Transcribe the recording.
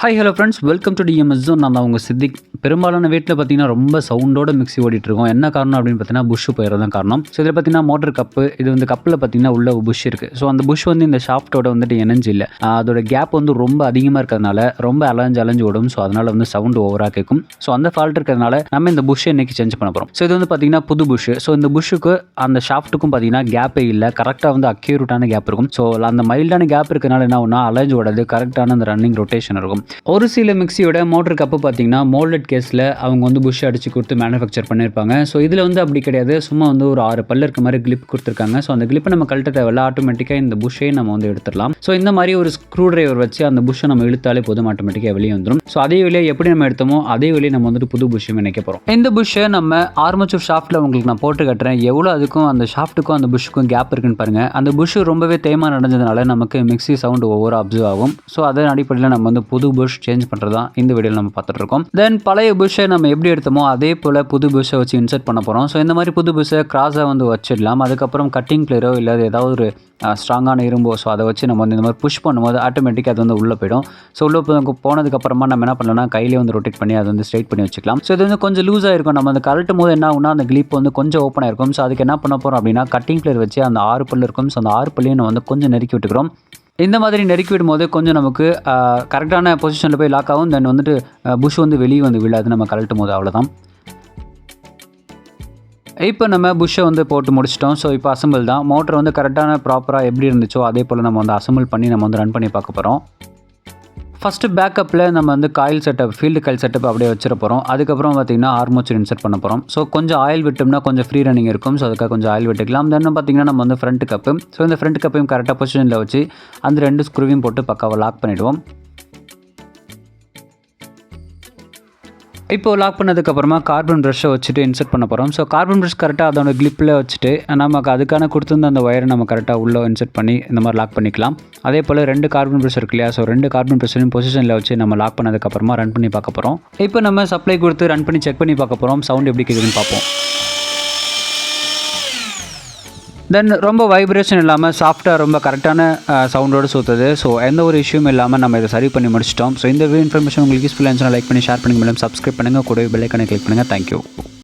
Hi hello friends welcome to TMS நான் தான் உங்கள் சித்திக். பெரும்பாலான வீட்டில் பார்த்தீங்கன்னா ரொம்ப சவுண்டோட மிக்ஸி ஓடிட்டுருக்கோம் என்ன காரணம் அப்படின்னு பார்த்தீங்கன்னா புஷ் போயிடுறது தான் காரணம். ஸோ இதில் பார்த்தீங்கன்னா மோட்டர் கப்பு இது வந்து கப்பில் பார்த்தீங்கன்னா உள்ள புஷ் இருக்குது ஸோ அந்த புஷ் வந்து இந்த ஷாஃப்ட்டோட வந்துட்டு இணைஞ்சு இல்லை. அதோட கேப் வந்து ரொம்ப அதிகமாக இருக்கிறதுனால ரொம்ப அலைஞ்சு அலைஞ்சு ஓடும். ஸோ அதனால் வந்து சவுண்டு ஓவராக கேட்கும். ஸோ அந்த ஃபால்ட் இருக்கிறதுனால நம்ம இந்த புஷ்ஷை இன்றைக்கி சேஞ்ச் பண்ண போகிறோம் ஸோ இது வந்து பார்த்தீங்கன்னா புது புஷ் ஸோ இந்த புஷ்ஷுக்கு அந்த ஷாஃப்ட்டுக்கும் பார்த்தீங்கன்னா கேப்பே இல்லை. கரெக்டாக வந்து அக்யூரேட்டான கேப் இருக்கும். ஸோ அந்த மைல்டான கேப் இருக்கிறனால என்ன ஒன்றா அலைஞ்சு ஓடாது. கரெக்டான அந்த ரன்னிங் ரொட்டேஷன் இருக்கும். ஒரு சில மிக்ஸியோட மோட்டர் கப்பு பார்த்தீங்கன்னா மோல்டட் கேஸில் அவங்க வந்து புஷ் அடித்து கொடுத்து மேனுஃபேக்சர் பண்ணியிருப்பாங்க. ஸோ இதில் வந்து அப்படி கிடையாது. சும்மா வந்து ஒரு ஆறு பல்லு இருக்க மாதிரி கிளிப் கொடுத்துருக்காங்க. ஸோ அந்த கிளிப்பை நம்ம கழட்ட தேவையில்ல. ஆட்டோமேட்டிக்காக இந்த புஷ்ஷையும் நம்ம வந்து எடுத்துடலாம். ஸோ இந்த மாதிரி ஒரு ஸ்க்ரூ டிரைவர் வச்சு அந்த புஷ்ஷை நம்ம இழுத்தாலே போதும். ஆட்டோமேட்டிக்காக வெளியே வந்துடும் ஸோ அதே வழியாக எப்படி நம்ம எடுத்தோமோ அதே வழியை நம்ம வந்துட்டு புது புஷ்ஷும் இணைக்க போகிறோம் இந்த புஷ்ஷை நம்ம ஆர்மச்சூர் ஷாஃப்ட்டில் உங்களுக்கு நான் போட்டு கட்டுறேன். எவ்வளோ அதுக்கும் அந்த ஷாஃப்ட்டுக்கும் அந்த புஷ்ஷுக்கும் கேப் இருக்குன்னு பாருங்கள் அந்த புஷ் ரொம்பவே தேய்மா நடந்ததுனால நமக்கு மிக்ஸி சவுண்டு ஒவ்வொரு அப்சர்வ் ஆகும். ஸோ அதன் அடிப்படையில் நம்ம வந்து புது புஷ் சேஞ்ச் பண்ணுறது தான் இந்த வீடியோவில் நம்ம பார்த்துட்டு இருக்கோம். தென் பழைய புஷ்ஷை நம்ம எப்படி எடுத்தோமோ அதே போல் புது புஷ்ஷை வச்சு இன்சர்ட் பண்ண போகிறோம் ஸோ இந்த மாதிரி புது புஷ்ஷை கிராஸாக வந்து வச்சிடலாம். அதுக்கப்புறம் கட்டிங் பிளேயரோ இல்லை ஏதாவது ஒரு ஸ்ட்ராங்கான இரும்போ ஸோ அதை வச்சு நம்ம வந்து இந்த மாதிரி புஷ் பண்ணும்போது ஆட்டோமேட்டிக்காக அது வந்து உள்ளே போயிடும். ஸோ உள்ளே போ- போனதுக்கப்புறமா நம்ம என்ன பண்ணலாம்னா கையிலே வந்து ரொட்டேட் பண்ணி அதை வந்து ஸ்ட்ரைட் பண்ணி வச்சுக்கலாம். ஸோ இது வந்து கொஞ்சம் லூஸாக இருக்கும். நம்ம அந்த கழட்டும் போது என்ன ஆகுனா அந்த கிளிப் வந்து கொஞ்சம் ஓப்பனாக இருக்கும். ஸோ அதுக்கு என்ன பண்ண போகிறோம் அப்படின்னா கட்டிங் பிளேயர் வச்சு அந்த ஆறு பல் இருக்கும். ஸோ அந்த ஆறு பல்லையும் நம்ம வந்து கொஞ்சம் நெருக்கி விட்டுக்கிறோம். இந்த மாதிரி நெருக்கி விடும்போது கொஞ்சம் நமக்கு கரெக்டான பொசிஷனில் போய் லாக் ஆகும். தென் வந்துட்டு புஷ் வந்து வெளியே வந்து விழாது. நம்ம கழட்டும் போது அவ்வளோதான் இப்போ நம்ம புஷ்ஷை வந்து போட்டு முடிச்சிட்டோம். ஸோ இப்போ அசம்பிள் தான். மோட்டர் வந்து கரெக்டான ப்ராப்பராக எப்படி இருந்துச்சோ அதே போல் நம்ம வந்து அசம்பிள் பண்ணி நம்ம வந்து ரன் பண்ணி பார்க்க போகிறோம் ஃபஸ்ட்டு பேக்கப்பில் நம்ம வந்து coil setup field coil setup அப்படியே வச்சிட போகிறோம் அதுக்கப்புறம் பார்த்திங்கன்னா ஆர்மோச்சர் இன்சர்ட் பண்ண போகிறோம் ஸோ கொஞ்சம் ஆயில் விட்டோம்னா கொஞ்சம் ஃப்ரீ ரன்னிங் இருக்கும். ஸோ அதுக்காக கொஞ்சம் ஆயில் விட்டுக்கலாம். தென் பார்த்திங்கன்னா நம்ம வந்து ஃப்ரண்ட் கப்பு ஸோ இந்த ஃப்ரண்ட் கப்பையும் கரெக்டாக பொசிஷனில் வச்சு அந்த ரெண்டு ஸ்க்ரூவையும் போட்டு பக்காவை லாக் பண்ணிவிடுவோம் இப்போ லாக் பண்ணதுக்கப்புறமா கார்பன் ப்ரஷ்ஷை வச்சுட்டு இன்சர்ட் பண்ண போகிறோம் ஸோ கார்பன் ப்ரஷ் கரெக்டாக அதோட கிளிப்பில் வச்சுட்டு நமக்கு அதுக்கான கொடுத்துருந்த அந்த ஒயரை நம்ம கரெக்டாக உள்ளே இன்சர்ட் பண்ணி இந்த மாதிரி லாக் பண்ணிக்கலாம். அதே போல் ரெண்டு கார்பன் ப்ரஷ் இருக்கு இல்லையா? ஸோ ரெண்டு கார்பன் ப்ரஷரையும் பொசிஷனில் வச்சு நம்ம லாக் பண்ணதுக்கப்புறமா ரன் பண்ணி பார்க்க போகிறோம் இப்போ நம்ம சப்ளை கொடுத்து ரன் பண்ணி செக் பண்ணி பார்க்க போகிறோம் சவுண்ட் எப்படி கேட்குதுன்னு பார்ப்போம். தென் ரொம்ப வைப்ரேஷன் இல்லாமல் சாஃப்டாக ரொம்ப கரெக்டான சவுண்டோடு சுற்றுது ஸோ எந்த ஒரு இஷ்யூம் இல்லாமல் நம்ம இதை சரி பண்ணி முடிச்சிட்டோம். ஸோ இந்த இன்ஃபர்மேஷன் உங்களுக்கு யூஸ்ஃபுல்லாக இருந்துச்சுன்னா லைக் பண்ணி ஷேர் பண்ணுங்க. மேடம் சப்ஸ்கிரைப் பண்ணுங்கள் கூட பெல்லைக்கான கிளிக் பண்ணுங்கள் தேங்க்யூ